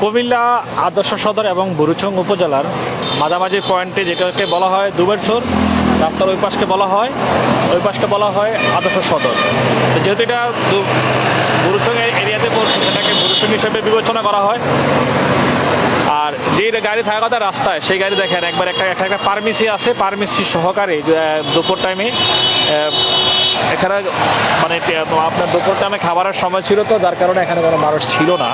কুমিল্লা আদর্শ সদর এবং বুরুচং উপজেলার মাঝামাঝি পয়েন্টে যেটাকে বলা হয় দুবের চোর, রাস্তার ওই পাশকে বলা হয়, ওই পাশকে বলা হয় আদর্শ সদর। তো যেহেতু এটা বুরুচং এরিয়াতে পড়ছে সেটাকে বুরুচং হিসেবে বিবেচনা করা হয়, আর যে গাড়ি থাকা কথা রাস্তায়, সেই গাড়ি দেখেন, একবার একটা একটা একটা পারমিসি আছে পারমিসি সহকারে দুপুর টাইমে এখানে মানে আপনার দুপুর টাইমে খাবারের সময় ছিল তো, যার কারণে এখানে কোনো মানুষ ছিল না।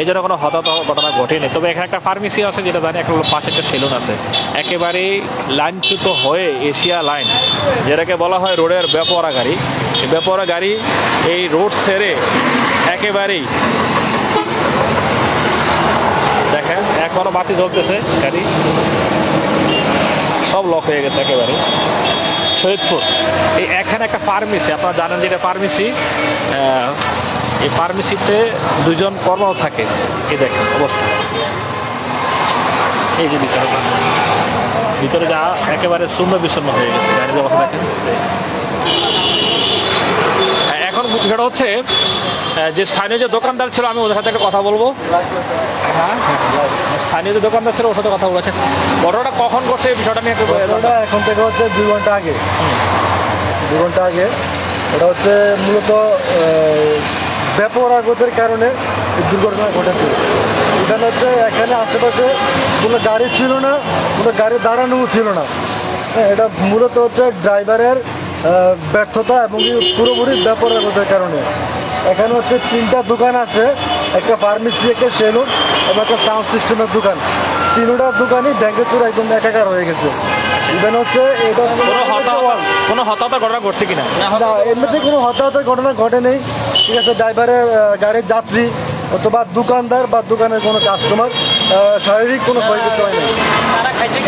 এই জন্য কোনো হতাহত ঘটনা ঘটেনি। তবে এখানে একটা ফার্মেসি আছে যেটা জানি একটা পাশে একটা সেলুন আছে। একেবারে লাইনচ্যুত হয়ে এশিয়া লাইন যেটাকে বলা হয় রোডের ব্যাপরা গাড়ি। এই ব্যাপরা গাড়ি এই রোড সেরে একেবারেই দেখেন, এখনও বাতি জ্বলতেছে গাড়ি। সব লক হয়ে গেছে একেবারে শহীদপুর এই এখানে একটা ফার্মেসি আপনারা জানেন যে এটা ফার্মেসি এই ফার্মেসিতে দুজন কর্মরত থাকে। এই দেখেন অবস্থা। এই যে ভিতরে ভিতরে যা একেবারে শূন্য বিষণ্ণ হয়ে গেছে। অবস্থা দেখেন। এখন বিষয়টা হচ্ছে যে স্থানীয় যে দোকানদার ছিল আমি ওদের সাথে একটা কথা বলব। হ্যাঁ। স্থানীয় যে দোকানদার ছিল ওর সাথে কথা বলেছে। ঘটনাটা কখন ঘটছে এই বিষয়টা নিয়ে এখন থেকে হচ্ছে দুই ঘণ্টা আগে। দুই ঘণ্টা আগে। ওটা হচ্ছে মূলত ব্যাপক আগতের কারণে দুর্ঘটনা ঘটেছে। এখানে হচ্ছে এখানে আশেপাশে কোনো গাড়ি ছিল না কোনো গাড়ি দাঁড়ানোও ছিল না। হ্যাঁ, এটা মূলত হচ্ছে ড্রাইভারের ব্যর্থতা এবং পুরোপুরি ব্যাপক আগতের কারণে। এখানে হচ্ছে তিনটা দোকান আছে। একটা ফার্মেসি একটা সেলুন এবং একটা সাউন্ড সিস্টেমের দোকান। তিনটা দোকানই ব্যাংকের চোর একদম একাকার হয়ে গেছে। ইভেন হচ্ছে এটা কোনো হতাহত কোনো হতাহত ঘটনা ঘটছে কিনা? না এমনিতে কোনো হতাহতের ঘটনা ঘটে নেই ঠিক আছে ড্রাইভারের গাড়ির যাত্রী অথবা দোকানদার বা দোকানের কোনো কাস্টমার শারীরিক কোনো ক্ষয়ক্ষতি হয় নাই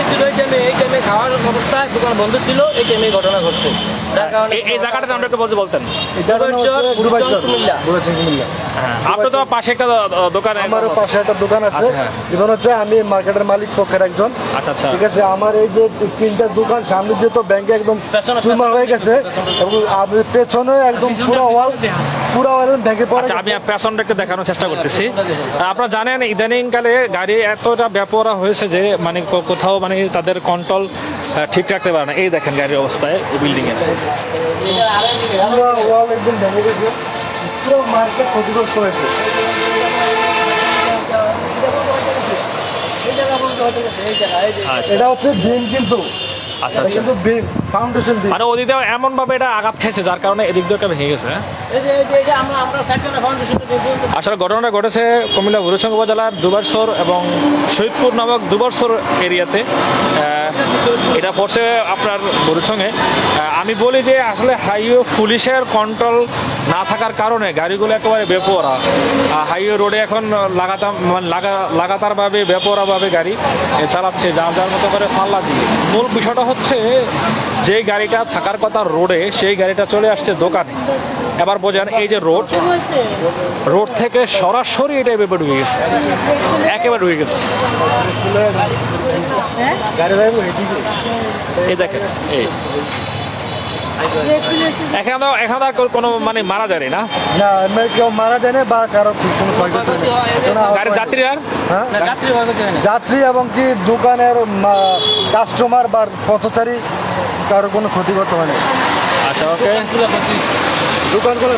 তারা খাইতে গেছিল এই টাইমে এই টাইমে খাওয়ার অবস্থায় দোকান বন্ধ ছিল এই টাইমে ঘটনা ঘটছে। যার কারণে এই- এই জায়গাটার নামটা একটু বলতে বলতেন। এটা হলো দুবাইচর, হচ্ছে দুবাইচর, বুড়াচর, কুমিল্লা। বুড়াচর, কুমিল্লা। হ্যাঁ আপনি তো পাশে একটা দ- দ- আমারও পাশে একটা দোকান আছে। আচ্ছা, হ্যাঁ। হচ্ছে আমি মার্কেটের মালিক পক্ষের একজন। আচ্ছা আচ্ছা। ঠিক আছে আমার এই যে তিনটা দোকান সামনে দিয়ে তো ব্যাংকে একদম চুরমার হয়ে গেছে। এবং পেছনে একদম পুরো ওয়াল পুরো ওয়াল ব্যাংকে পড়ে আচ্ছা আমি পেছনটা একটু দেখানোর চেষ্টা করতেছি। আপনারা জানেন ইদানিংকালে গাড়ি এতটা ব্যাপরা হয়েছে যে মানে কোথাও মানে তাদের কন্ট্রোল ঠিক রাখতে পারে না এই দেখেন গাড়ির অবস্থায় বিল্ডিং এ পুরো ওয়াল একদম ভেঙে গেছে পুরো মার্কেট ক্ষতিগ্রস্ত হয়েছে আচ্ছা। এটা হচ্ছে বিম কিন্তু। আচ্ছা আচ্ছা। কিন্তু বিম ফাউন্ডেশন মানে ওদিক এমন ভাবে এটা আঘাত খেয়েছে যার কারণে এদিক দিয়ে ভেঙে গেছে যে যে- যে আসলে ঘটনাটা ঘটেছে কুমিল্লা বুড়ুচং উপজেলার দুবারসর এবং শহীদপুর নামক দুবারসর এরিয়াতে। এটা পড়ছে আপনার আহ, আমি বলি যে আসলে হাইওয়ে পুলিশের কন্ট্রোল না থাকার কারণে গাড়িগুলো একেবারে বেপরা হাইওয়ে রোডে এখন লাগাতার মানে লাগা- লাগাতারভাবে বেপরাভাবে গাড়ি চালাচ্ছে যার যার মতো করে পাল্লা দিয়ে। মূল বিষয়টা হচ্ছে যে গাড়িটা থাকার কথা রোডে সেই গাড়িটা চলে আসছে দোকানে। এবার বোঝেন এই যে রোড রোড থেকে সরাসরি এটা এভাবে ঢুকে গেছে। একেবারে ঢুকে গেছে। এই দেখেন এই। এখানে তো এখানে তো আর কোনো মানে মারা যায় না কেউ মারা যায় না বা কারও কোনো ক্ষয়ক্ষতি গাড়ির যাত্রী আর? হ্যাঁ? যাত্রী এবং কি দোকানের কাস্টমার বা পথচারী কারও কোনো ক্ষতিগ্রস্ত হয় না। আচ্ছা ওকে দোকান খোলা।